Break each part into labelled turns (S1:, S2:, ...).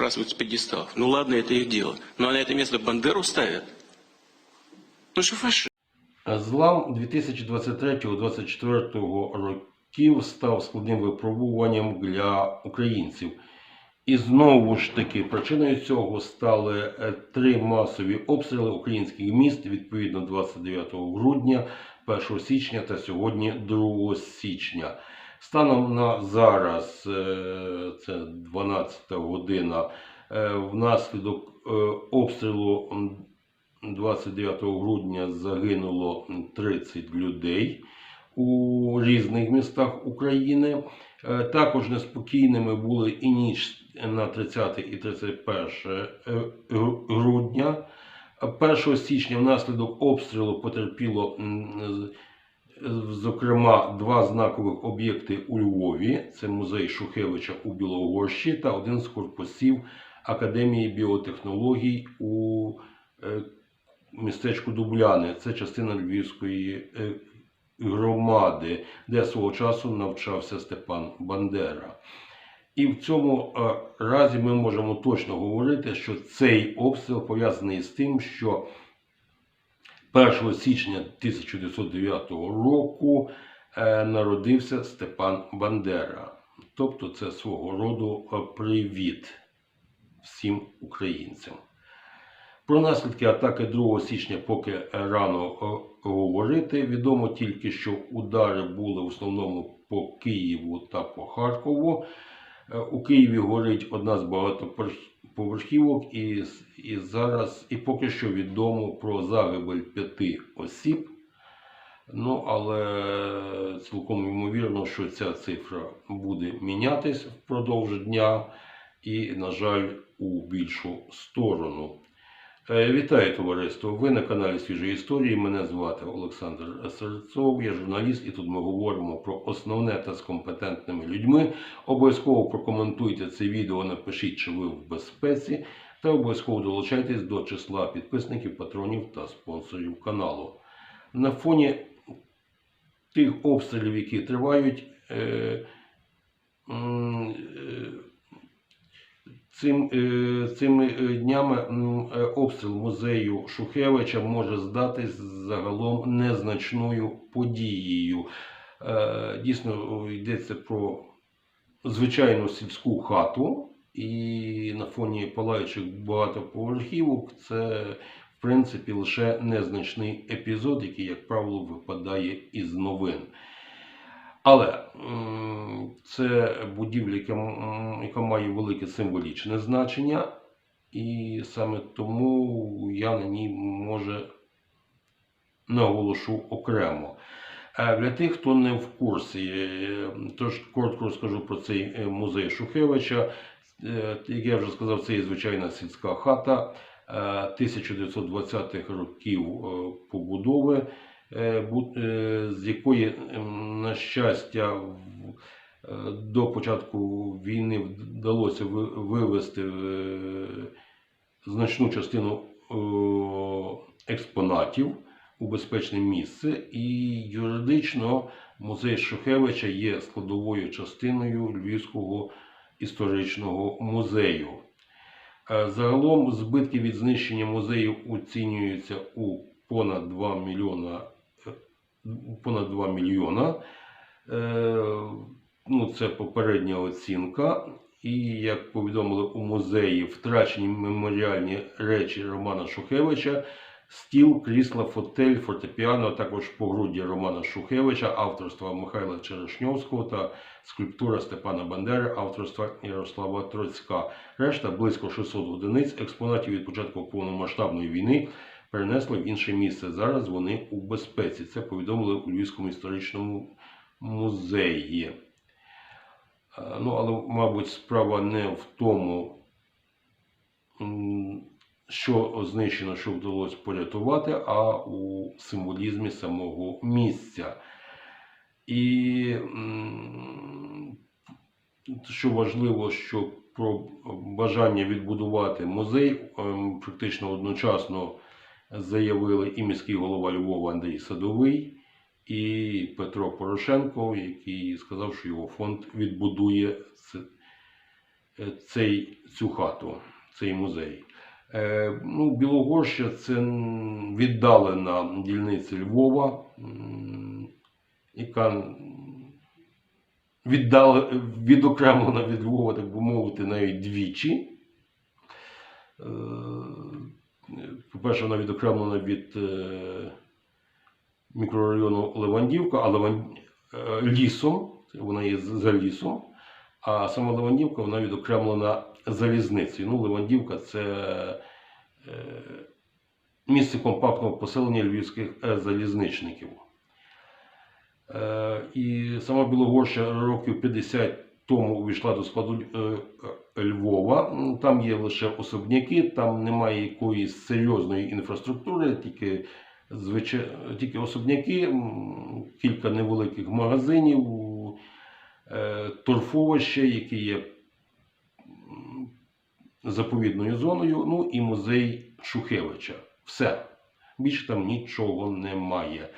S1: сбрасывают с пьедесталов. Ну ладно, это их дело. Ну а на это место Бандеру ставят? Ну что фашист?
S2: Злам 2023-2024 років став складним випробуванням для українців. І знову ж таки причиною цього стали е, три масові обстріли українських міст відповідно 29 грудня, 1 січня та сьогодні 2 січня. Станом на зараз, е, це 12 година, е, внаслідок е, обстрілу 29 грудня загинуло 30 людей у різних містах України. Також неспокійними були і ніч на 30 і 31 е, грудня. 1 січня внаслідок обстрілу потерпіло зокрема два знакових об'єкти у Львові: це музей Шухевича у Білогорщі та один з корпусів Академії біотехнологій у е, містечку Дубляни. Це частина Львівської е, громади, де свого часу навчався Степан Бандера. І в цьому е, разі ми можемо точно говорити, що цей обстріл пов'язаний з тим, що 1 січня 1909 року е, народився Степан Бандера. Тобто це свого роду е, привіт всім українцям. Про наслідки атаки 2 січня поки рано е, говорити. Відомо тільки, що удари були в основному по Києву та по Харкову. У Києві горить одна з багатоповерхівок, і, і зараз і поки що відомо про загибель п'яти осіб. Ну, але цілком ймовірно, що ця цифра буде мінятись впродовж дня і, на жаль, у більшу сторону. Е, Вітаю товариство! Ви на каналі Свіжої історії. Мене звати Олександр Серцов, я журналіст, і тут ми говоримо про основне та з компетентними людьми. Обов'язково прокоментуйте це відео, напишіть, чи ви в безпеці, та обов'язково долучайтесь до числа підписників, патронів та спонсорів каналу. На фоні тих обстрілів, які тривають, е, е, Цим, е, цими е, днями е, обстріл музею Шухевича може здатись загалом незначною подією. Дійсно йдеться про звичайну сільську хату, і на фоні палаючих багатоповерхівок це в принципі лише незначний епізод, який, як правило, випадає із новин. Але це будівля, яка, яка має велике символічне значення, і саме тому я на ній може наголошу окремо. Е, Для тих, хто не в курсі, е, тож коротко розкажу про цей е, музей Шухевича. Як я вже сказав, це є звичайна сільська хата е, 1920-х років побудови бу- з якої, ем, на щастя, е, до початку війни вдалося ви- вивезти е, значну частину е, експонатів у безпечне місце, і юридично музей Шухевича є складовою частиною Львівського історичного музею. Е, Загалом збитки від знищення музею оцінюються у понад 2 мільйона е, понад 2 мільйона. Е, Ну, це попередня оцінка. І як повідомили у музеї, втрачені меморіальні речі Романа Шухевича, стіл, крісла, фотель, фортепіано, а також погруддя Романа Шухевича, авторства Михайла Черешньовського та скульптура Степана Бандери, авторства Ярослава Троцька. Решта близько 600 одиниць експонатів від початку повномасштабної війни перенесли в інше місце. Зараз вони у безпеці. Це повідомили у Львівському історичному музеї. Е, Ну, але, мабуть, справа не в тому, що знищено, що вдалося порятувати, а у символізмі самого місця. І що важливо, що про бажання відбудувати музей ем, практично одночасно заявили і міський голова Львова Андрій Садовий, і Петро Порошенко, який сказав, що його фонд відбудує е, цей, цю хату, цей музей. Е, ну, Білогорща це віддалена дільниця Львова, яка віддали, відокремлена від Львова, так би мовити, навіть двічі. По-перше, вона відокремлена від е, мікрорайону Левандівка, а Леван... е, лісом, вона є за лісом, а сама Левандівка вона відокремлена залізницею. Ну, Левандівка це е, місце компактного поселення львівських залізничників. І сама Білогорща років 50 тому увійшла до складу Львова. Там є лише особняки, там немає якоїсь серйозної інфраструктури, тільки, звичай... тільки особняки, кілька невеликих магазинів, е, торфовище, яке є заповідною зоною, ну і музей Шухевича. Все. Більше там нічого немає.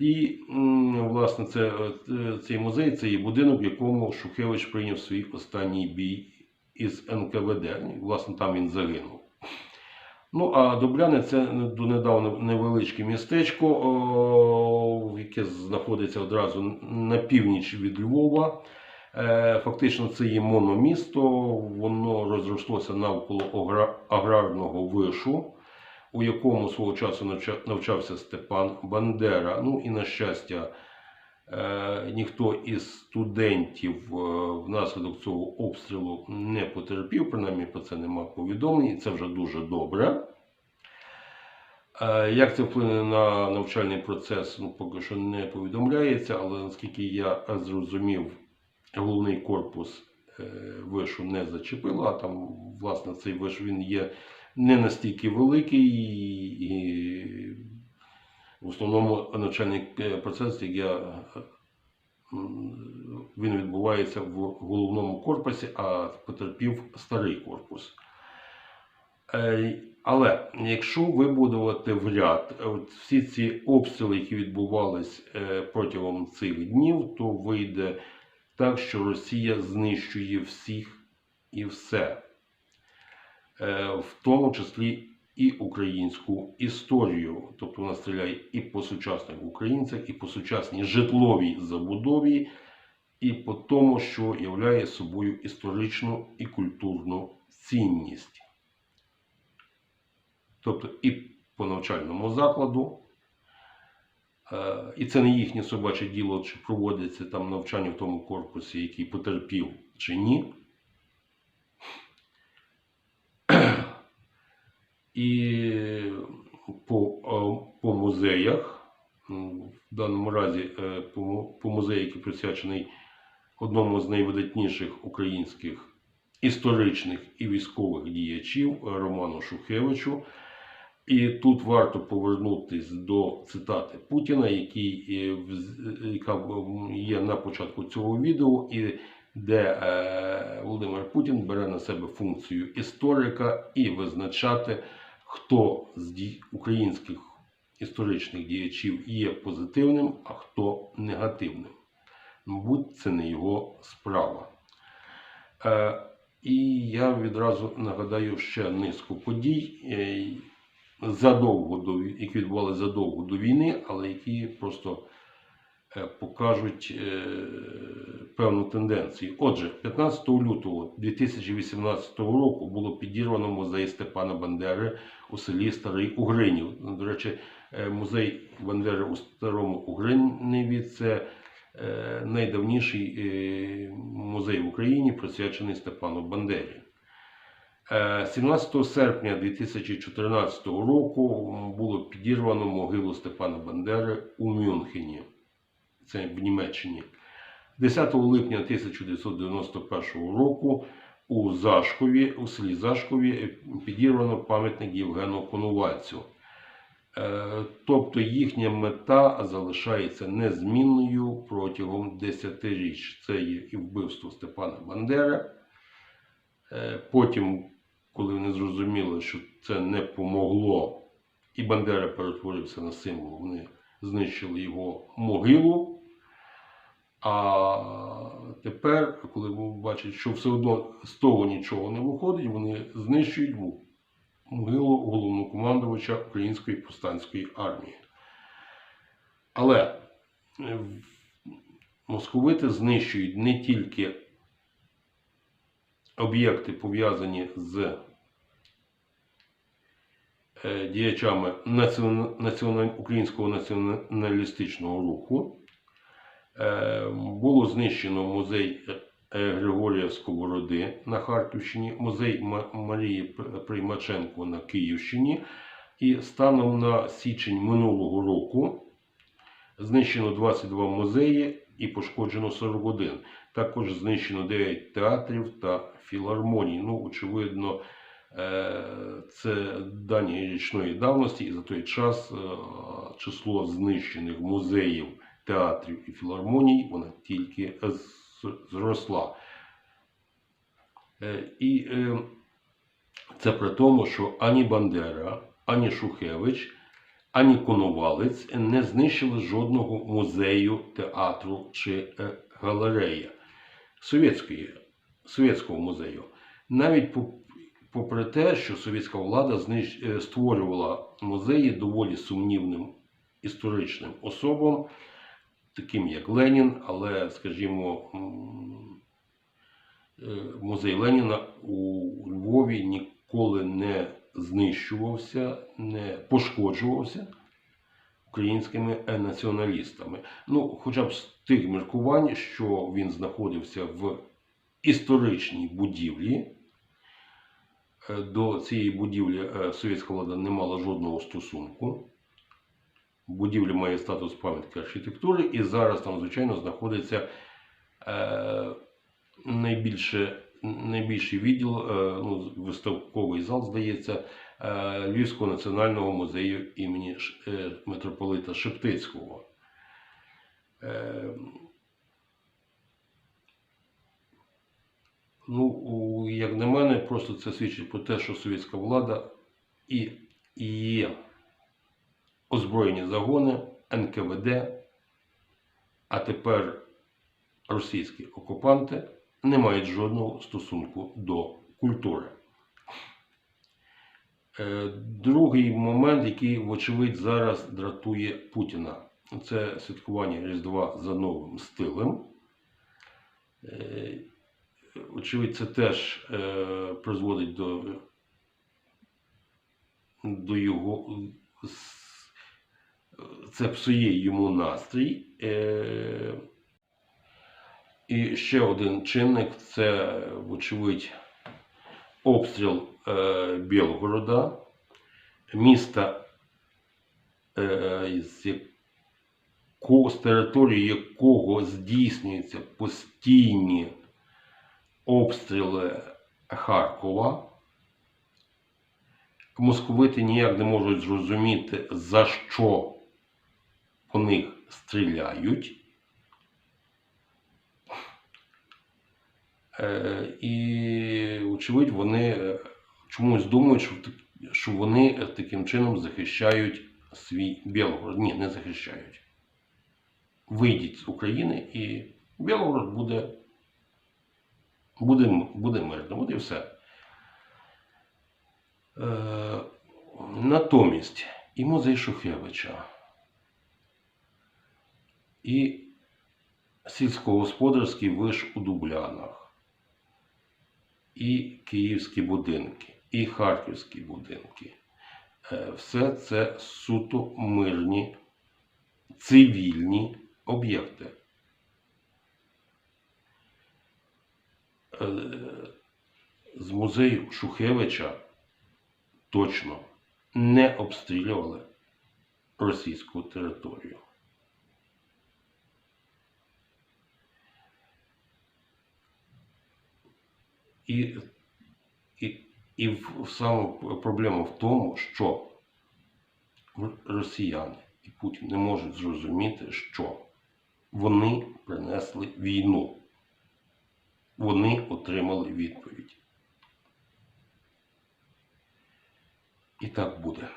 S2: І, власне, це, е, цей музей це є будинок, в якому Шухевич прийняв свій останній бій із НКВД. Власне, там він загинув. Ну, а Добляни це донедавна невеличке містечко, яке знаходиться одразу на північ від Львова. Е, Фактично, це є мономісто, воно розрослося навколо агра- аграрного вишу у якому свого часу навчався Степан Бандера. Ну і на щастя, ніхто із студентів е, внаслідок цього обстрілу не потерпів, принаймні про це нема повідомлень, і це вже дуже добре. Е, Як це вплине на навчальний процес, ну поки що не повідомляється, але наскільки я зрозумів, головний корпус е, вишу не зачепило, а там, власне, цей виш він є не настільки великий, і в основному навчальний е, процес, як я, він відбувається в головному корпусі, а потерпів старий корпус. Е, Але якщо вибудувати в ряд всі ці обстріли, які відбувались е, протягом цих днів, то вийде так, що Росія знищує всіх і все в тому числі і українську історію. Тобто вона стріляє і по сучасних українцях, і по сучасній житловій забудові, і по тому, що являє собою історичну і культурну цінність. Тобто і по навчальному закладу. Е, І це не їхнє собаче діло, чи проводиться там навчання в тому корпусі, який потерпів, чи ні. І по, по музеях, в даному разі е, по, по музею, який присвячений одному з найвидатніших українських історичних і військових діячів е, Роману Шухевичу. І тут варто повернутись до цитати Путіна, який, е, яка є на початку цього відео, і де е, Володимир Путін бере на себе функцію історика і визначати, хто з українських історичних діячів є позитивним, а хто негативним. Мабуть, це не його справа. Е, і я відразу нагадаю ще низку подій, е, задовго до, які відбувалися задовго до війни, але які просто покажуть е, певну тенденцію. Отже, 15 лютого 2018 року було підірвано музей Степана Бандери у селі Старий Угринів. Ну, До речі, е, музей Бандери у Старому Угриневі це е, найдавніший е, музей в Україні, присвячений Степану Бандері. Е, 17 серпня 2014 року було підірвано могилу Степана Бандери у Мюнхені, це в Німеччині. 10 липня 1991 року у Зашкові, у селі Зашкові підірвано пам'ятник Євгену Конувальцю. Е, Тобто їхня мета залишається незмінною протягом 10 річ. Це є і вбивство Степана Бандери. Е, Потім, коли вони зрозуміли, що це не помогло, і Бандера перетворився на символ, вони знищили його могилу. А тепер, коли бачать, що все одно з того нічого не виходить, вони знищують могилу головнокомандувача Української повстанської армії. Але е, московити знищують не тільки об'єкти, пов'язані з е, діячами націона- націона- українського націоналістичного руху. Е, Було знищено музей е, Григорія Сковороди на Харківщині, музей Марії Приймаченко на Київщині. І станом на січень минулого року знищено 22 музеї і пошкоджено 41. Також знищено 9 театрів та філармоній. Ну, очевидно, е, це дані річної давності, і за той час число знищених музеїв, театрів і філармоній вона тільки зросла. Е, І е, це при тому, що ані Бандера, ані Шухевич, ані Коновалець не знищили жодного музею, театру чи е, галереї совєтського музею. Навіть попри те, що совєтська влада створювала музеї доволі сумнівним історичним особам, таким як Ленін, але, скажімо, е, музей Леніна у Львові ніколи не знищувався, не пошкоджувався українськими націоналістами. Ну, хоча б з тих міркувань, що він знаходився в історичній будівлі. Е, До цієї будівлі е, совєтська влада не мала жодного стосунку. Будівля має статус пам'ятки архітектури, і зараз там, звичайно, знаходиться е, найбільше, найбільший відділ, е, ну, виставковий зал, здається, е, Львівського національного музею імені митрополита Шептицького. Ну, як на мене, просто це свідчить про те, що совєтська влада і її озброєні загони, НКВД, а тепер російські окупанти не мають жодного стосунку до культури. Е, Другий момент, який, вочевидь, зараз дратує Путіна, це святкування Різдва за новим стилем. Е, Очевидь, це теж е, призводить до, до його. Це псує йому настрій. Е, і ще один чинник це, вочевидь, обстріл е, Білгорода, міста, е, з з території якого здійснюються постійні обстріли Харкова. Московити ніяк не можуть зрозуміти, за що по них стріляють. Е, І, очевидь, вони е, чомусь думають, що, вони е, таким чином захищають свій Білгород. Ні, не захищають. Вийдіть з України і Білгород буде буде, буде мирно, от і все. Натомість і музей Шухевича, і сільськогосподарський виш у Дублянах, і київські будинки, і харківські будинки. Е, все це суто мирні, цивільні об'єкти. Е, з музею Шухевича точно не обстрілювали російську територію. І, і, і саме проблема в тому, що росіяни і Путін не можуть зрозуміти, що вони принесли війну вони отримали відповідь. І так буде.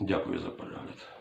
S2: Дякую за перегляд.